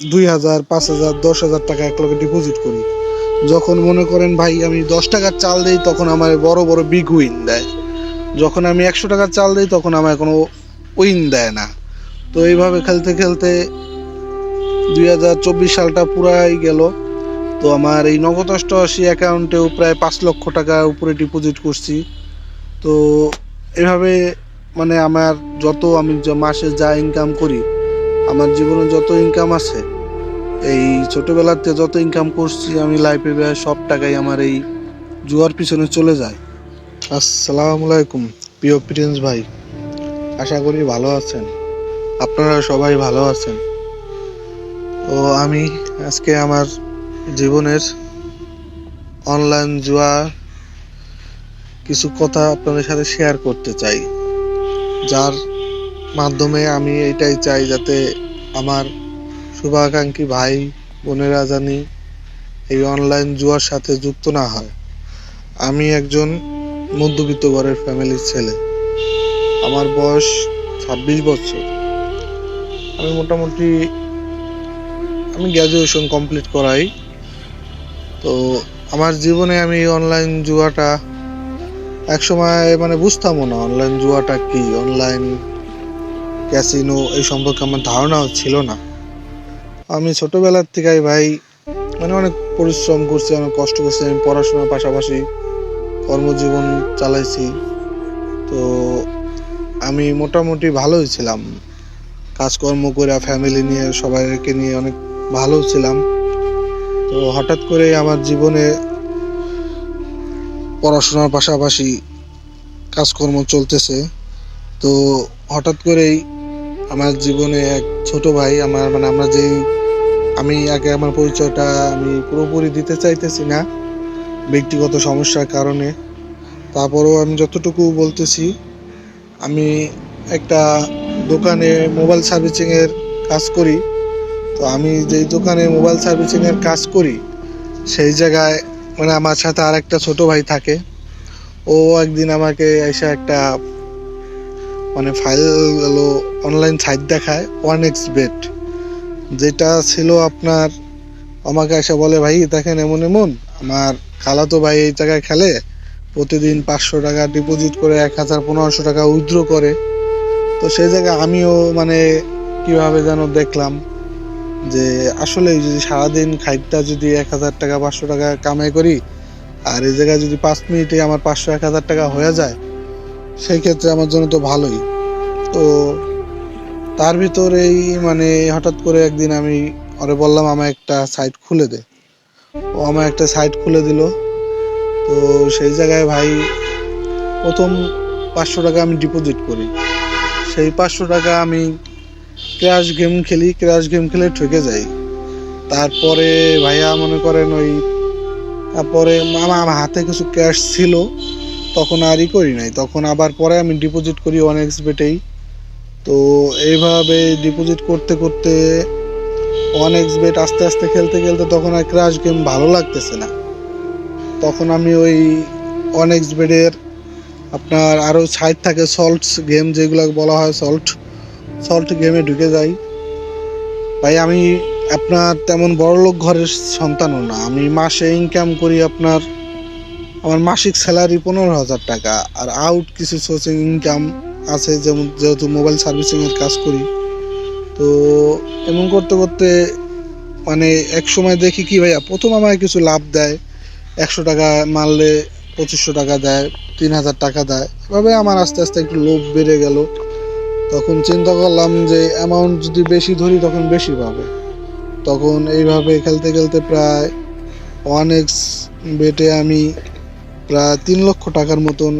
দুই হাজার, পাঁচ হাজার, দশ হাজার টাকা এক লগে ডিপোজিট করি। যখন মনে করেন, ভাই, আমি দশ টাকার চাল দিই, তখন আমার বড় বড় বিগ উইন দেয়। যখন আমি একশো টাকার চাল দিই, তখন আমার কোনো উইন দেয় না। তো এইভাবে খেলতে খেলতে দুই হাজার চব্বিশ সালটা পুরাই গেল। তো আমার এই নগদ অষ্টআশি অ্যাকাউন্টেও প্রায় পাঁচ লক্ষ টাকা উপরে ডিপোজিট করছি। তো এভাবে মানে আমার যত আমি মাসে যা ইনকাম করি আমার জীবনে যত ইনকাম আছে, এই ছোটবেলাতে যত ইনকাম করছি, আমি লাইফে প্রায় সব টাকাই আমার এই জুয়ার পিছনে চলে যায়। আসসালামু আলাইকুম, প্রিয় প্রিন্স ভাই। আশা করি ভালো আছেন। আপনারা সবাই ভালো আছেন। ও আমি আজকে আমার জীবনের অনলাইন জুয়া কিছু কথা আপনাদের সাথে শেয়ার করতে চাই, যার মাধ্যমে আমি এটাই চাই যাতে আমার শুভাকাঙ্ক্ষী ভাই, বোনেরা জানি এই অনলাইন জুয়ার সাথে যুক্ত না হয়। আমি একজন মধ্যবিত্ত ঘরের ফ্যামিলির ছেলে। আমার বয়স ছাব্বিশ বছর। আমি মোটামুটি আমি গ্র্যাজুয়েশন কমপ্লিট করাই। তো আমার জীবনে আমি অনলাইন জুয়াটা একসময় মানে বুঝতামও না অনলাইন জুয়াটা কি? অনলাইন ক্যাসিনো এই সম্পর্কে আমার ধারণাও ছিল না। আমি ছোটবেলার থেকেই ভাই মানে অনেক পরিশ্রম করছি, অনেক কষ্ট করছি, আমি পড়াশোনার পাশাপাশি কর্মজীবন চালাইছি। তো আমি মোটামুটি ভালোই ছিলাম। কাজকর্ম করে ফ্যামিলি নিয়ে, সবাইকে নিয়ে অনেক ভালো ছিলাম। তো হঠাৎ করে আমার জীবনে পড়াশোনার পাশাপাশি কাজকর্ম চলতেছে। তো হঠাৎ করেই আমার জীবনে এক ছোট ভাই, আমার মানে আমরা যেই, আমি আগে আমার পরিচয়টা আমি পুরোপুরি দিতে চাইতেছি না, ব্যক্তিগত সমস্যার কারণে। তারপরেও আমি যতটুকু বলতেছি, আমি একটা দোকানে মোবাইল সার্ভিসিংয়ের কাজ করি। তো আমি যেই দোকানে মোবাইল সার্ভিসিংয়ের কাজ করি, সেই জায়গায় মানে আমার সাথে আর একটা ছোট ভাই থাকে। ও একদিন আমাকে এসে একটা মানে ফাইল অনলাইন সাইট দেখায় ওয়ান এক্স বেট যেটা ছিল আপনার, আমাকে এসে বলে, ভাই, দেখেন এমন এমন, আমার খালাতো ভাই এই জায়গায় খেলে, প্রতিদিন পাঁচশো টাকা ডিপোজিট করে এক হাজার পনেরোশো টাকা উইথড্র করে। তো সেই জায়গায় আমিও মানে কীভাবে যেন দেখলাম যে, আসলে যদি সারাদিন খাইটটা যদি এক হাজার টাকা, পাঁচশো টাকা কামাই করি, আর এই জায়গায় যদি পাঁচ মিনিটে আমার পাঁচশো, এক হাজার টাকা হয়ে যায় সেই ক্ষেত্রে আমার জন্য তো ভালোই। তো তার ভিতরেই মানে হঠাৎ করে একদিন আমি ওরে বললাম আমার একটা সাইট খুলে দে। ও আমার একটা সাইট খুলে দিল। তো সেই জায়গায় ভাই প্রথম পাঁচশো টাকা আমি ডিপোজিট করি। সেই পাঁচশো টাকা আমি ক্র্যাশ গেম খেলি ক্র্যাশ গেম খেলে ঠকে যাই। তারপরে ভাইয়া মনে করেন ওই, তারপরে আমার আমার হাতে কিছু ক্যাশ ছিল। তখন আরই করি নাই। তখন আবার পরে আমি ডিপোজিট করি ওয়ান এক্স বেটেই। তো এইভাবে ডিপোজিট করতে করতে ওয়ান এক্স বেট আস্তে আস্তে খেলতে খেলতে তখন আর ক্র্যাশ গেম ভালো লাগতেছে না। তখন আমি ওই ওয়ান এক্স বেডের আপনার আরও সাইড থাকে সল্টস গেম যেগুলো বলা হয় সল্ট সল্ট গেমে ঢুকে যাই। ভাই আমি আপনার তেমন বড় লোক ঘরের সন্তানও না। আমি মাসে ইনকাম করি আপনার আমার মাসিক স্যালারি পনেরো হাজার টাকা, আর আউট কিছু সোর্সিং ইনকাম আছে, যেমন যেহেতু মোবাইল সার্ভিসিংয়ের কাজ করি। তো এমন করতে করতে মানে এক সময় দেখি কি ভাইয়া, প্রথম আমায় কিছু লাভ দেয়, একশো টাকা মারলে পঁচিশশো টাকা দেয়, তিন হাজার টাকা দেয়। এভাবে আমার আস্তে আস্তে একটু লোভ বেড়ে গেল। তখন চিন্তা করলাম যে অ্যামাউন্ট যদি বেশি ধরি, তখন বেশি পাবে। তখন এইভাবে খেলতে খেলতে প্রায় ওয়ান এক্স বেটে আমি প্রায় তিন লক্ষ টাকার মতন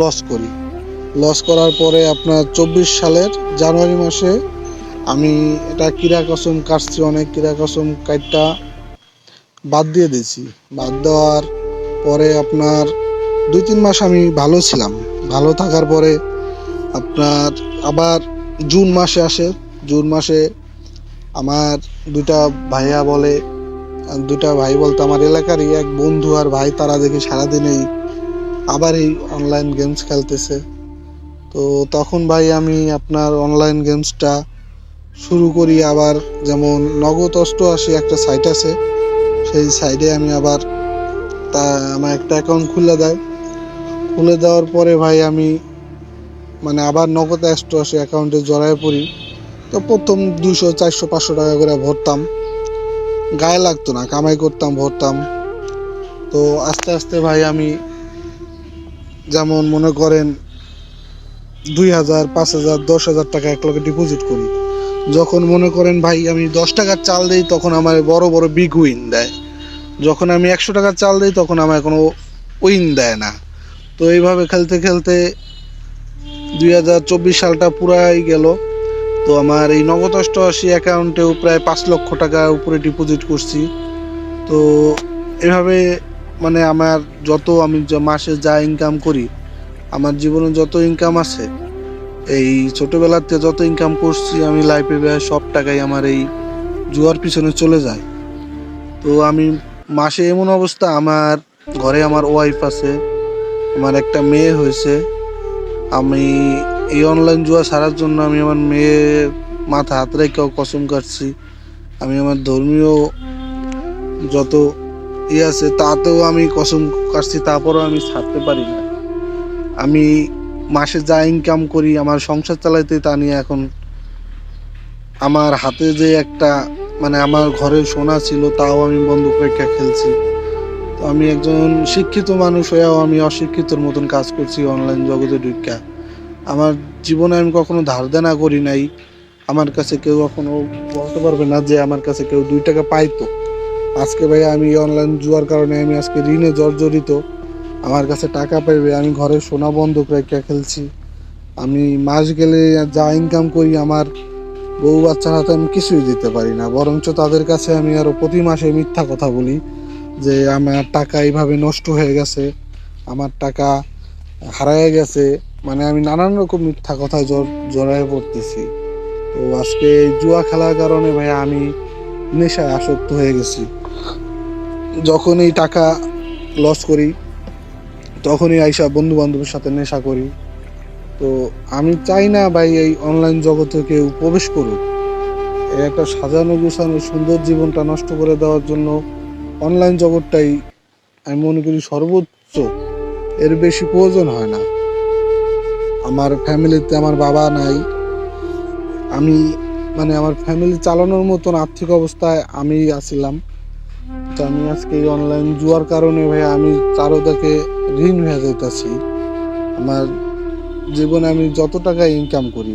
লস করি। লস করার পরে আপনার চব্বিশ সালের জানুয়ারি মাসে আমি এটা কিরা কসম কাটছি, অনেক কিরা কসম কাটটা বাদ দিয়ে দিয়েছি। বাদ দেওয়ার পরে আপনার দুই তিন মাস আমি ভালো ছিলাম। ভালো থাকার পরে আপনার আবার জুন মাসে আসে। জুন মাসে আমার দুইটা ভাইয়া বলে দুটা ভাই বলতে, আমার এলাকারই এক বন্ধু আর ভাই, তারা দেখি সারাদিনেই আবার এই অনলাইন গেমস খেলতেছে। তো তখন ভাই আমি আপনার অনলাইন গেমসটা শুরু করি আবার, যেমন নগদ অষ্টআশি একটা সাইট আছে, সেই সাইডে আমি আবার তা, আমার একটা অ্যাকাউন্ট খুলে দেয়। খুলে দেওয়ার পরে ভাই আমি মানে আবার নগদ অষ্টআশি অ্যাকাউন্টে জড়ায় পড়ি। তো প্রথম দুশো চারশো, পাঁচশো টাকা করে ভরতাম। গায়ে লাগতো না, কামাই করতাম, ভরতাম। তো আস্তে আস্তে ভাই আমি যেমন মনে করেন দুই হাজার, পাঁচ হাজার, দশ হাজার টাকা এক লগে ডিপোজিট করি। যখন মনে করেন ভাই আমি দশ টাকার চাল দিই, তখন আমার বড় বড় বিগ উইন দেয়। যখন আমি একশো টাকার চাল দিই, তখন আমার কোনো উইন দেয় না। তো এইভাবে খেলতে খেলতে দুই হাজার চব্বিশ সালটা পুরাই গেল। তো আমার এই নগদ অষ্টআশি অ্যাকাউন্টেও প্রায় পাঁচ লক্ষ টাকা উপরে ডিপোজিট করছি। তো এভাবে মানে আমার যত আমি মাসে যা ইনকাম করি, আমার জীবনে যত ইনকাম আছে, এই ছোটোবেলাতে যত ইনকাম করছি, আমি লাইফে সব টাকাই আমার এই জুয়ার পিছনে চলে যায়। তো আমি মাসে এমন অবস্থা, আমার ঘরে আমার ওয়াইফ আছে, আমার একটা মেয়ে হয়েছে। আমি এই অনলাইন জুয়া ছাড়ার জন্য আমি আমার মেয়ে মাথা হাত রেখেও কসম কাটছি। আমি আমার ধর্মীয় যত ই আছে, তাতেও আমি কসম কাটছি, তারপরেও আমি ছাড়তে পারি না। আমি মাসে যা ইনকাম করি, আমার সংসার চালাইতে তা নিয়ে এখন আমার হাতে যে একটা মানে আমার ঘরে সোনা ছিল, তাও আমি বন্দুক রেখা খেলছি। তো আমি একজন শিক্ষিত মানুষ হয়েও আমি অশিক্ষিতর মতন কাজ করছি অনলাইন জগতে ঢুকা আমার জীবনে আমি কখনো ধার দেনা করি নাই। আমার কাছে কেউ কখনো বলতে পারবে না যে আমার কাছে কেউ দুই টাকা পাইতো। আজকে ভাই আমি অনলাইন জুয়ার কারণে আমি আজকে ঋণে জর্জরিত। আমার কাছে টাকা পাইবে, আমি ঘরে সোনা বন্ধক রেখে খেলছি। আমি মাস গেলে যা ইনকাম করি আমার বউ বাচ্চার হাতে আমি কিছুই দিতে পারি না। বরঞ্চ তাদের কাছে আমি আরও প্রতি মাসে মিথ্যা কথা বলি যে আমার টাকা এইভাবে নষ্ট হয়ে গেছে, আমার টাকা হারায় গেছে। মানে আমি নানান রকম মিথ্যা কথায় জড় জড়ায় পড়তেছি। তো আজকে জুয়া খেলার কারণে ভাই আমি নেশায় আসক্ত হয়ে গেছি। যখন এই টাকা লস করি, তখনই আইসা বন্ধু বান্ধবের সাথে নেশা করি। তো আমি চাই না ভাই এই অনলাইন জগতে কেউ প্রবেশ করুক। এই একটা সাজানো গুছানো সুন্দর জীবনটা নষ্ট করে দেওয়ার জন্য অনলাইন জগৎটাই আমি মনে করি সর্বোচ্চ। এর বেশি প্রয়োজন হয় না। আমার ফ্যামিলিতে আমার বাবা নাই। আমি মানে আমার ফ্যামিলি চালানোর মতন আর্থিক অবস্থায় আমি আছিলাম। তো আমি আজকে এই অনলাইন জুয়ার কারণে ভাই আমি চারোদাকে ঋণ হয়ে যেতেছি আমার জীবনে আমি যত টাকা ইনকাম করি,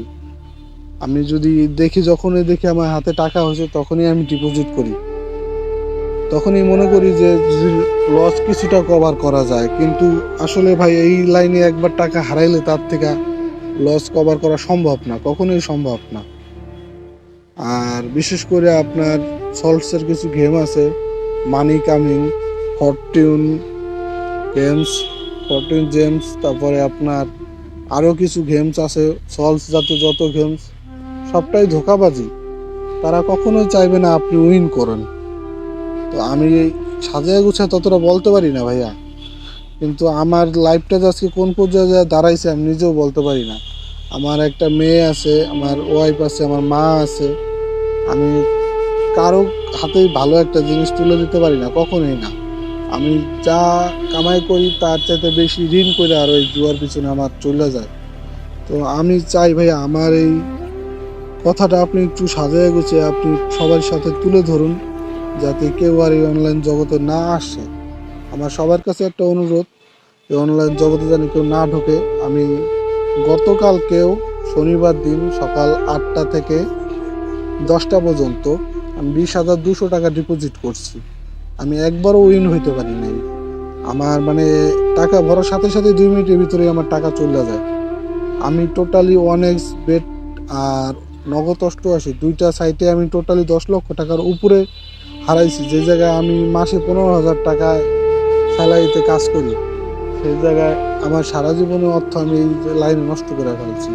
আমি যদি দেখি যখনই দেখি আমার হাতে টাকা হয়েছে তখনই আমি ডিপোজিট করি। তখনই মনে করি যে লস কিছুটা কভার করা যায়। কিন্তু আসলে ভাই, এই লাইনে একবার টাকা হারাইলে তার থেকে লস কভার করা সম্ভব না, কখনোই সম্ভব না। আর বিশেষ করে আপনার সল্টসের কিছু গেম আছে money coming fortune games fortune gems তারপরে আপনার আরও কিছু গেমস আছে সলস জাতীয় যত গেমস সবটাই ধোকাবাজি। তারা কখনোই চাইবে না আপনি উইন করেন। তো আমি সাজায় গুছায় ততটা বলতে পারি না ভাইয়া। কিন্তু আমার লাইফটা আজকে কোন পর্যায়ে যায় দাঁড়াইছে আমি নিজেও বলতে পারি না। আমার একটা মেয়ে আছে, আমার ওয়াইফ আছে, আমার মা আছে। আমি কারও হাতেই ভালো একটা জিনিস তুলে দিতে পারি না, কখনোই না। আমি যা কামাই করি তার চাইতে বেশি ঋণ করে আর ওই জুয়ার পিছনে আমার চলে যায়। তো আমি চাই ভাই আমার এই কথাটা আপনি একটু সাজায় গুছিয়ে আপনি সবার সাথে তুলে ধরুন। যাতে কেউ আর এই অনলাইন জগতে না আসে। আমার সবার কাছে একটা অনুরোধ, এই অনলাইন জগতে যেন কেউ না ঢোকে। আমি গতকালকেও শনিবার দিন সকাল আটটা থেকে দশটা পর্যন্ত আমি বিশ হাজার দুশো টাকা ডিপোজিট করছি। আমি একবারও উইন হইতে পারি নাই। আমার মানে টাকা ভরার সাথে সাথে দুই মিনিটের ভিতরে আমার টাকা চলে যায়। আমি টোটালি ওয়ান বেট আর নগদ অষ্ট অষ্টআশি, দুইটা সাইটে আমি টোটালি দশ লক্ষ টাকার উপরে হারাইছি। যে জায়গায় আমি মাসে পনেরো হাজার টাকায় স্যালারিতে কাজ করি, সেই জায়গায় আমার সারা জীবনের অর্থ আমি এই লাইনে নষ্ট করে ফেলছি।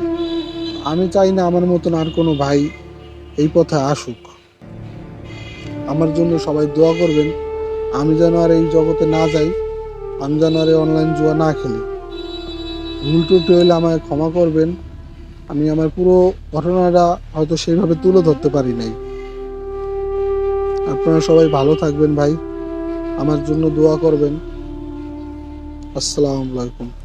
আমি চাই না আমার মতন আর কোনো ভাই এই পথে আসুক। আমার জন্য সবাই দোয়া করবেন, আমি যেন আর এই জগতে না যাই, আমি যেন আর অনলাইন জুয়া না খেলি। ভুল টুটি হইলে আমায় ক্ষমা করবেন, আমি আমার পুরো ঘটনাটা হয়তো সেইভাবে তুলে ধরতে পারি নাই। আপনারা সবাই ভালো থাকবেন ভাই। আমার জন্য দোয়া করবেন। আসসালামু আলাইকুম।